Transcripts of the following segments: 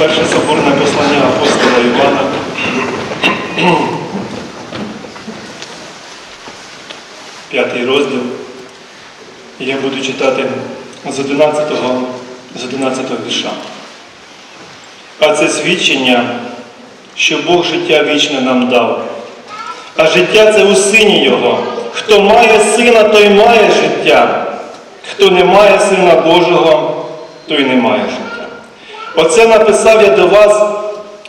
Перше соборне послання апостола Івана. П'ятий розділ. Я буду читати з 11, з 11 вірша. А це свідчення, що Бог життя вічне нам дав. А життя це у сині Його. Хто має сина, той має життя. Хто не має сина Божого, той не має життя. Оце написав я до вас,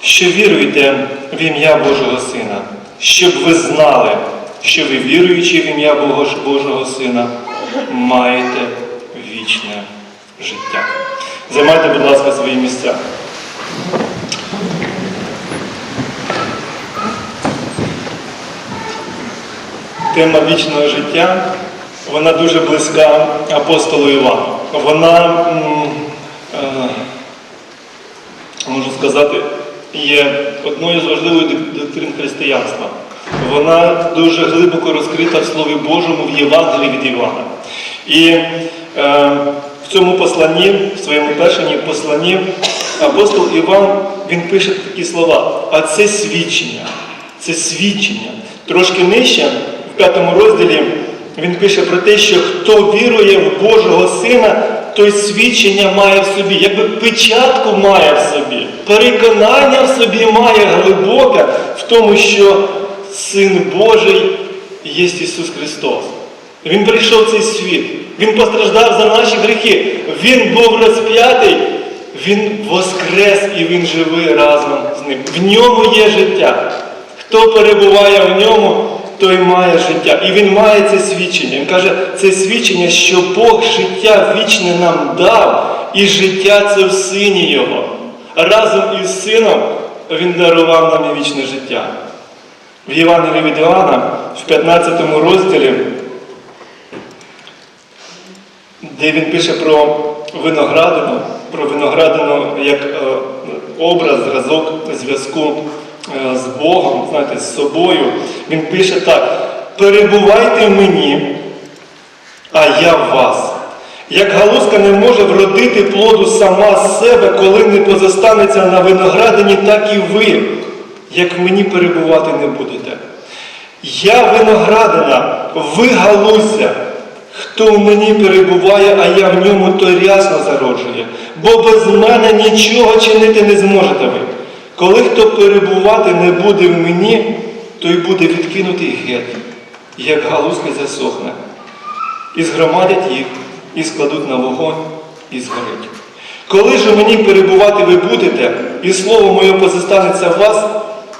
що віруєте в ім'я Божого Сина, щоб ви знали, що ви, віруючи в ім'я Божого Сина, маєте вічне життя. Займайте, будь ласка, свої місця. Тема вічного життя, вона дуже близька апостолу Івану. Вона, е, можу сказати, є одною з важливих доктрин християнства. Вона дуже глибоко розкрита в Слові Божому в Євангелії від Івана. І е, в цьому посланні, в своєму першому посланні, апостол Іван він пише такі слова, а це свідчення. Це свідчення. Трошки нижче, в п'ятому розділі, він пише про те, що хто вірує в Божого Сина, той свідчення має в собі, якби печатку має в собі, переконання в собі має глибоке в тому, що Син Божий є Ісус Христос. Він прийшов в цей світ, Він постраждав за наші гріхи, Він був розп'ятий, Він воскрес і Він живий разом з ним. В ньому є життя. Хто перебуває в ньому, той має життя. І він має це свідчення. Він каже, це свідчення, що Бог життя вічне нам дав, і життя це в сині Його. Разом із сином Він дарував нам і вічне життя. В Євангелії від Іоанна, в 15 розділі, де він пише про виноградину, про виноградину як е, образ, зразок зв'язку з Богом, знаєте, з собою. Він пише так: перебувайте в мені, а я в вас. Як галузка не може вродити плоду сама з себе, коли не позостанеться на виноградині, так і ви, як мені перебувати не будете. Я виноградина, ви галузя. Хто в мені перебуває, а я в ньому, той рясно зароджує. Бо без мене нічого чинити не зможете ви. Коли хто перебувати не буде в мені, той буде відкинутий геть, як галузка засохне. І згромадять їх, і складуть на вогонь, і згорить. Коли ж у мені перебувати ви будете, і слово моє позостанеться в вас,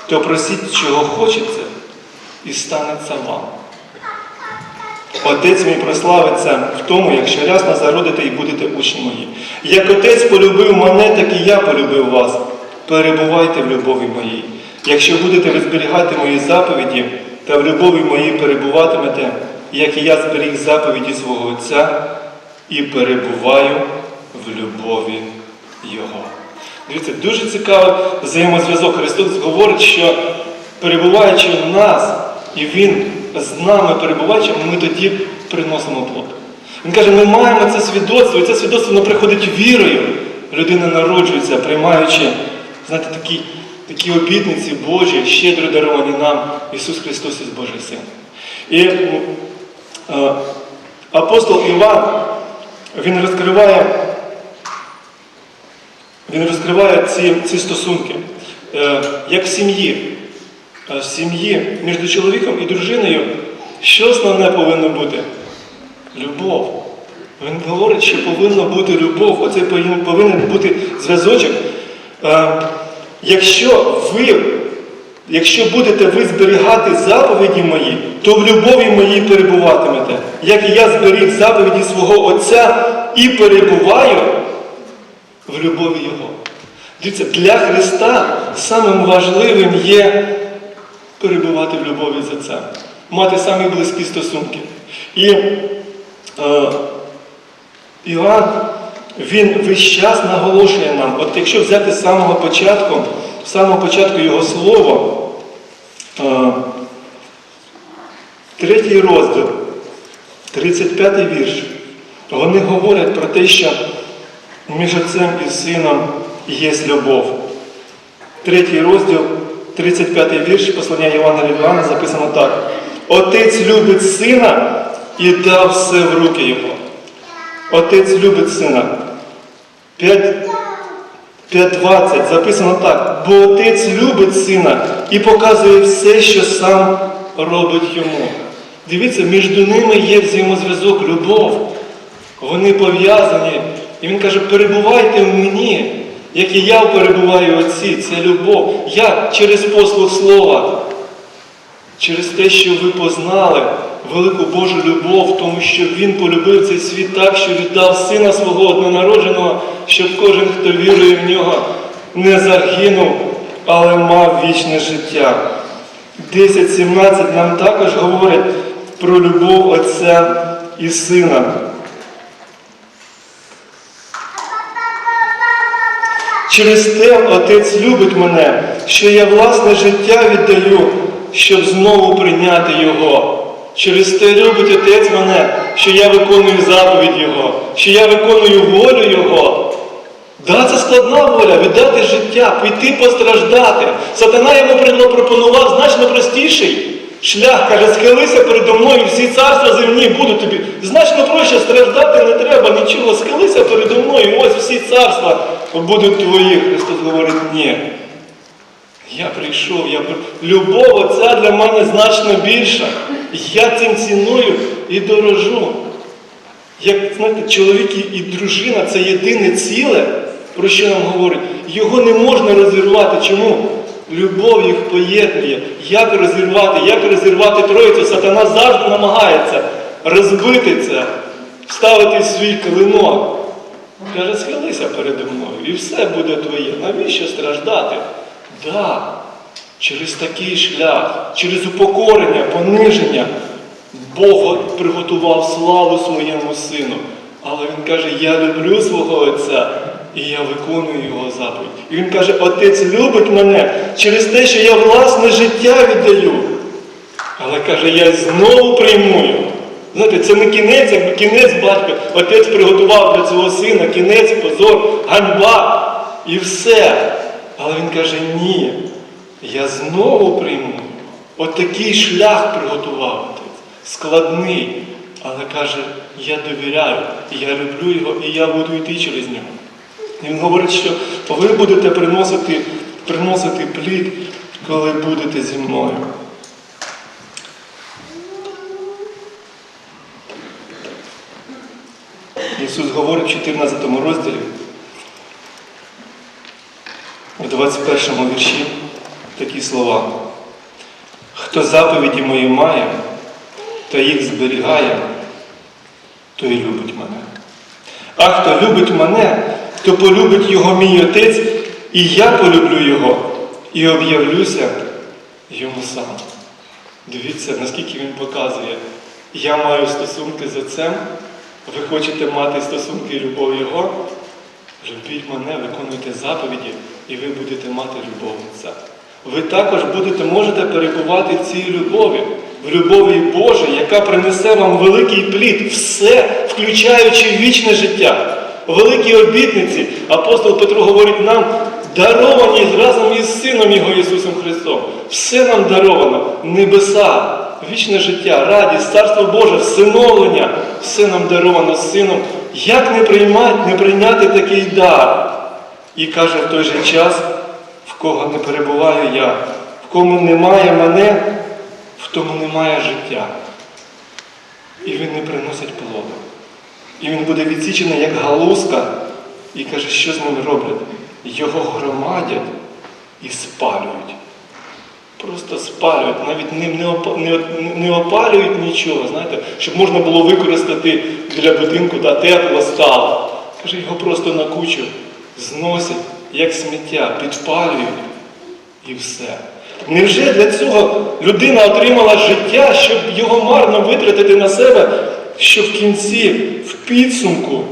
то просіть, чого хочеться, і станеться вам. Отець мій прославиться в тому, якщо рясно зародите і будете учні мої. Як отець полюбив мене, так і я полюбив вас. Перебувайте в любові моїй. Якщо будете ви зберігати мої заповіді та в любові моїй перебуватимете, як і я зберіг заповіді свого Отця і перебуваю в любові Його. Дивіться, дуже цікавий взаємозв'язок. Христос говорить, що перебуваючи в нас, і Він з нами перебуваючи, ми тоді приносимо плод. Він каже, ми маємо це свідоцтво, і це свідоцтво воно приходить вірою. Людина народжується, приймаючи знаєте, такі, такі обітниці Божі, щедро даровані нам Ісус Христос із Божий Син. І е, апостол Іван, він розкриває, він розкриває ці, ці стосунки, е, як в сім'ї. Е, В сім'ї між чоловіком і дружиною, що основне повинно бути? Любов. Він говорить, що повинна бути любов, оце повинен бути зв'язочок. Е, Якщо ви, якщо будете ви зберігати заповіді мої, то в любові моїй перебуватимете, як і я зберіг заповіді свого Отця і перебуваю в любові Його. Дивіться, для Христа самим важливим є перебувати в любові з Отцем, мати самі близькі стосунки. І е, Іоанн, він весь час наголошує нам, от якщо взяти з самого початку, з самого початку його слова, е, третій розділ, 35 вірш, вони говорять про те, що між отцем і сином є любов. Третій розділ, 35 вірш послання від Івана записано так. Отець любить сина і дав все в руки його. Отець любить сина. 5 5.20 записано так. Бо отець любить сина і показує все, що сам робить йому. Дивіться, між ними є взаємозв'язок, любов. Вони пов'язані. І він каже, перебувайте в мені, як і я перебуваю в Отці. Це любов. Як? Через послуг слова. Через те, що ви познали велику Божу любов, тому що Він полюбив цей світ так, що віддав Сина свого однонародженого, щоб кожен, хто вірує в нього, не загинув, але мав вічне життя. 10.17 нам також говорять про любов Отця і Сина. Через те Отець любить мене, що я власне життя віддаю, щоб знову прийняти Його. Через те любить Отець мене, що я виконую заповідь Його, що я виконую волю Його. Да, це складна воля, віддати життя, піти постраждати. Сатана йому пропонував значно простіший шлях. Каже, схилися передо мною, всі царства земні будуть тобі. Значно проще страждати не треба нічого. Схилися передо мною, ось всі царства будуть твої. Христос говорить, ні. Я прийшов, я любов Отця для мене значно більша. Я цим ціную і дорожу. Як знаєте, чоловік і- і дружина це єдине ціле, про що нам говорить. Його не можна розірвати. Чому? Любов їх поєднує. Як розірвати? Як розірвати троїцю? Сатана завжди намагається розбити це, вставити свій клинок. Каже, схилися передо мною, і все буде твоє. Навіщо страждати? Да, через такий шлях, через упокорення, пониження Бог приготував славу своєму сину. Але він каже, я люблю свого Отця і я виконую його заповідь. І він каже, Отець любить мене через те, що я власне життя віддаю. Але каже, я знову прийму. Знаєте, це не кінець, якби кінець батька. Отець приготував для цього сина, кінець, позор, ганьба і все. Але він каже, ні, я знову прийму. От шлях приготував отець. Складний. Але каже, я довіряю, я люблю його, і я буду йти через нього. І він говорить, що ви будете приносити, приносити плід, коли будете зі мною. Ісус говорить в 14 розділі, у 21 вірші такі слова. Хто заповіді мої має та їх зберігає, той любить мене. А хто любить мене, то полюбить його мій отець, і я полюблю його, і об'явлюся йому сам. Дивіться, наскільки він показує, я маю стосунки з отцем, ви хочете мати стосунки і любов Його, любіть мене, виконуйте заповіді, і ви будете мати любов Отця. Ви також будете, можете перебувати в цій любові, в любові Божій, яка принесе вам великий плід, все, включаючи вічне життя. Великі обітниці, апостол Петро говорить нам, даровані разом із Сином Його Ісусом Христом. Все нам даровано, небеса, вічне життя, радість, Царство Боже, всиновлення, все нам даровано Сином. Як не приймати, не прийняти такий дар? І каже в той же час, кого не перебуваю я, в кому немає мене, в тому немає життя. І він не приносить плоду. І він буде відсічений як галузка, і каже, що з ним роблять? Його громадять і спалюють. Просто спалюють, навіть ним не, не опалюють нічого, знаєте, щоб можна було використати для будинку та тепло стало. Каже, його просто на кучу зносять, як сміття, підпалюють і все. Невже для цього людина отримала життя, щоб його марно витратити на себе, що в кінці, в підсумку,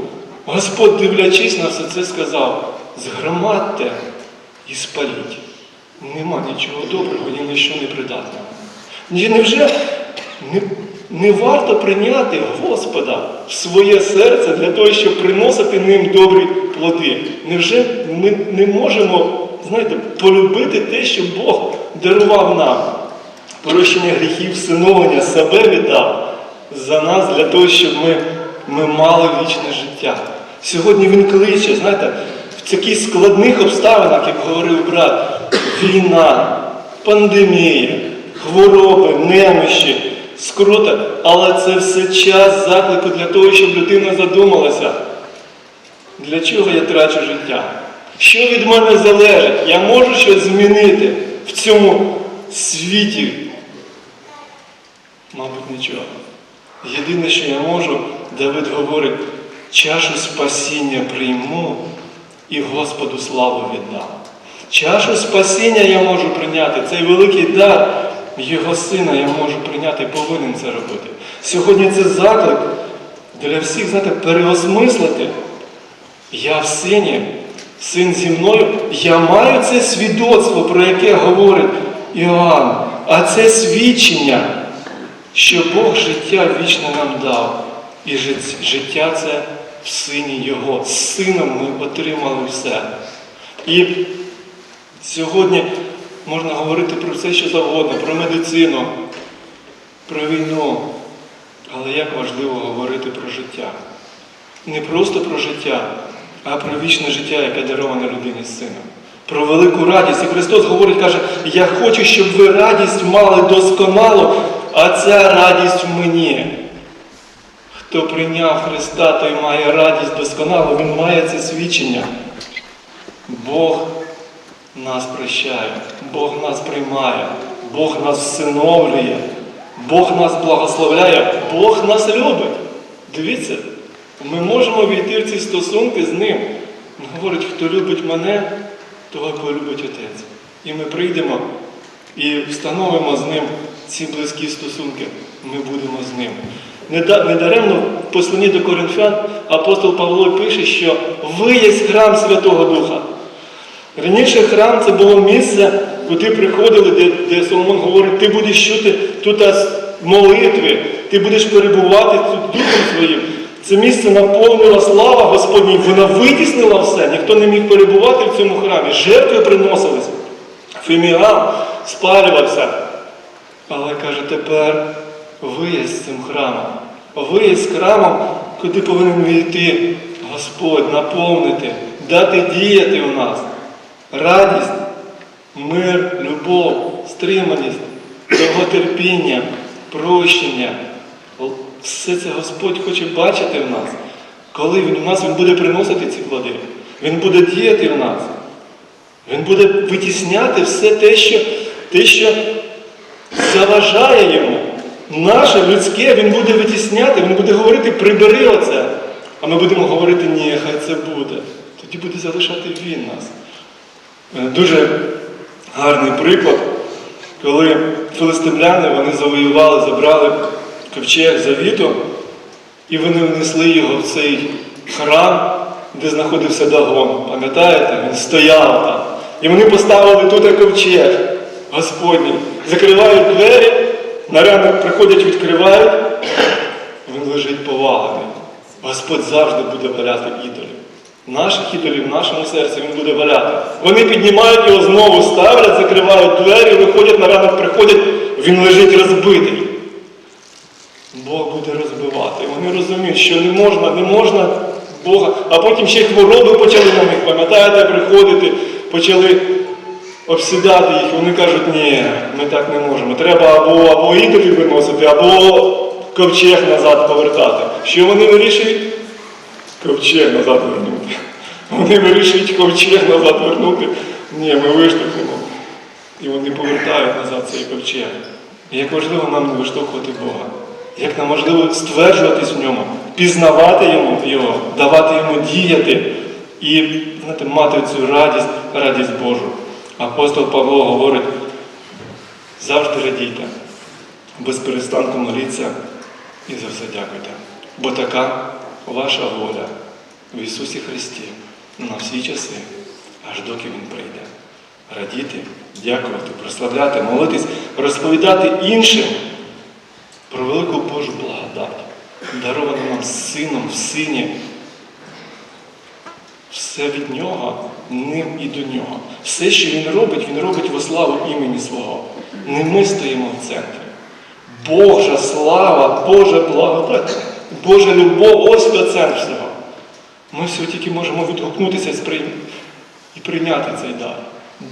Господь, дивлячись на все це, сказав: згромадьте і спаліть. Нема нічого доброго, ні що не придатного. Невже не не варто прийняти Господа в своє серце для того, щоб приносити ним добрі плоди. Невже ми не можемо, знаєте, полюбити те, що Бог дарував нам? Прощення гріхів, всиновлення, себе віддав за нас для того, щоб ми, ми мали вічне життя. Сьогодні він кличе, знаєте, в таких складних обставинах, як говорив брат, війна, пандемія, хвороби, немощі, скрута, але це все час заклику для того, щоб людина задумалася, для чого я трачу життя? Що від мене залежить? Я можу щось змінити в цьому світі? Мабуть, нічого. Єдине, що я можу, Давид говорить, чашу спасіння прийму і Господу славу віддам. Чашу спасіння я можу прийняти, цей великий дар Його сина я можу прийняти і повинен це робити. Сьогодні це заклик для всіх, знаєте, переосмислити. Я в сині, син зі мною, я маю це свідоцтво, про яке говорить Іоанн, а це свідчення, що Бог життя вічне нам дав. І життя це в сині Його. З сином ми отримали все. І сьогодні можна говорити про все, що завгодно, про медицину, про війну. Але як важливо говорити про життя. Не просто про життя, а про вічне життя, яке дароване людині з сином. Про велику радість. І Христос говорить, каже, я хочу, щоб ви радість мали досконалу, а ця радість в мені. Хто прийняв Христа, той має радість досконалу, він має це свідчення. Бог нас прощає, Бог нас приймає, Бог нас всиновлює, Бог нас благословляє, Бог нас любить. Дивіться, ми можемо війти в ці стосунки з ним. Він говорить, хто любить мене, того полюбить Отець. І ми прийдемо і встановимо з ним ці близькі стосунки. Ми будемо з ним. Неда- Недаремно в посланні до Коринфян апостол Павло пише, що ви є храм Святого Духа. Раніше храм це було місце, куди приходили, де, де Соломон говорить, ти будеш чути тут молитви, ти будеш перебувати тут Духом Своїм. Це місце наповнила слава Господній, вона витіснила все, ніхто не міг перебувати в цьому храмі. Жертви приносились. Фіміам спалювався. Але каже, тепер ви є з цим храмом. Ви є з храмом, куди повинен війти Господь, наповнити, дати діяти у нас. Радість, мир, любов, стриманість, довготерпіння, прощення. Все це Господь хоче бачити в нас. Коли Він у нас Він буде приносити ці плоди, Він буде діяти в нас. Він буде витісняти все те, що, те, що заважає йому. Наше людське він буде витісняти, він буде говорити, прибери оце. А ми будемо говорити, ні, хай це буде. Тоді буде залишати він нас. Е, Дуже гарний приклад, коли филистимляни вони завоювали, забрали ковчег завіту, і вони внесли його в цей храм, де знаходився Дагон. Пам'ятаєте? Він стояв там. І вони поставили тут ковчег Господній. Закривають двері, на ранок приходять, відкривають, він лежить повалений. Господь завжди буде валяти ідолів. Наших ідолів, в нашому серці він буде валяти. Вони піднімають його знову, ставлять, закривають двері, виходять на ранок, приходять, він лежить розбитий. Бог буде розбивати. Вони розуміють, що не можна, не можна Бога. А потім ще й хвороби почали на них, пам'ятаєте, приходити, почали обсідати їх. Вони кажуть, ні, ми так не можемо. Треба або, або ідолів виносити, або ковчег назад повертати. Що вони вирішують? Ковчег назад вернути. Вони вирішують ковчег назад вернути. Ні, ми виштовхнемо. І вони повертають назад цей ковчег. І як важливо нам не виштовхувати Бога. Як нам важливо стверджуватись в ньому, пізнавати йому його, давати йому діяти і знаєте, мати цю радість, радість Божу. Апостол Павло говорить, завжди радійте, без перестанку моліться і за все дякуйте. Бо така ваша воля в Ісусі Христі на всі часи, аж доки Він прийде. Радіти, дякувати, прославляти, молитись, розповідати іншим про велику Божу благодать, даровану нам сином в сині. Все від нього, ним і до нього. Все, що він робить, він робить во славу імені свого. Не ми стоїмо в центрі. Божа слава, Божа благодать, Божа любов, ось хто центр всього. Ми всього тільки можемо відгукнутися і прийняти цей дар.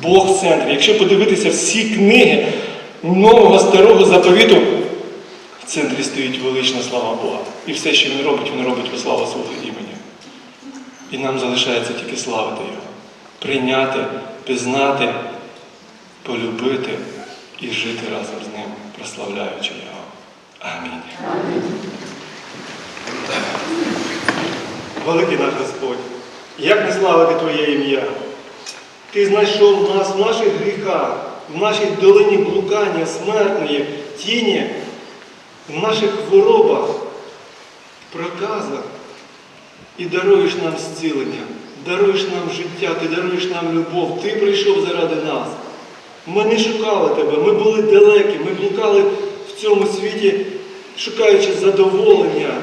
Бог в центрі. Якщо подивитися всі книги нового старого заповіту, в центрі стоїть велична слава Бога. І все, що він робить, він робить во славу свого імені. І нам залишається тільки славити Його, прийняти, пізнати, полюбити і жити разом з ним, прославляючи Його. Амінь. Великий наш Господь, як не славити Твоє ім'я? Ти знайшов нас в наших гріхах, в нашій долині блукання, смертної, тіні, в наших хворобах, проказах і даруєш нам зцілення, даруєш нам життя, ти даруєш нам любов, ти прийшов заради нас. Ми не шукали тебе, ми були далекі, ми блукали в цьому світі, шукаючи задоволення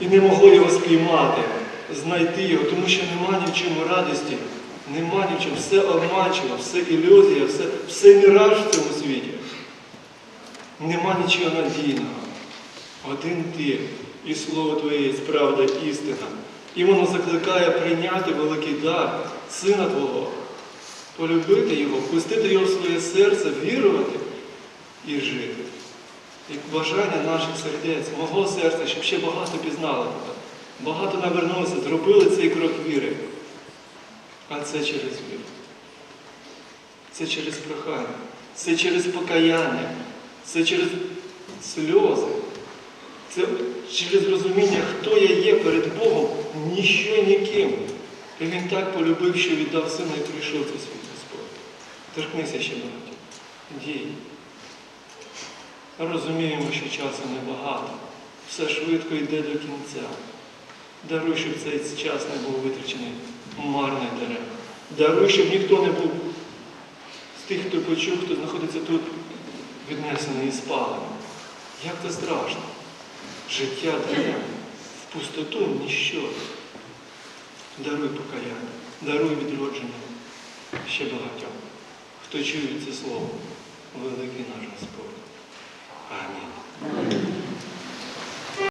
і не могли його спіймати, знайти його, тому що нема ні в чому радості, нема ні в чому, все обманчиво, все ілюзія, все, все міраж в цьому світі. Нема нічого надійного. Один ти і слово Твоє є правда істина. І воно закликає прийняти великий дар Сина Твого, полюбити Його, впустити Його в своє серце, вірувати і жити. Як бажання наших сердець, мого серця, щоб ще багато пізнали тебе, багато навернулося, зробили цей крок віри. А це через віру. Це через прохання, це через покаяння, це через сльози. Це через розуміння, хто я є перед Богом, ніщо ніким. І Він так полюбив, що віддав сина і прийшов цей світ Господь. Торкнися ще багато. Дій. Розуміємо, що часу небагато. Все швидко йде до кінця. Даруй, щоб цей час не був витрачений марне дерева. Даруй, щоб ніхто не був з тих, хто почув, хто знаходиться тут, віднесений і спалений. Як це страшно. Життя даремне, в пустоту ніщо. Даруй покаяння, даруй відродження ще багатьом. Хто чує це слово, великий наш Господь. Амінь.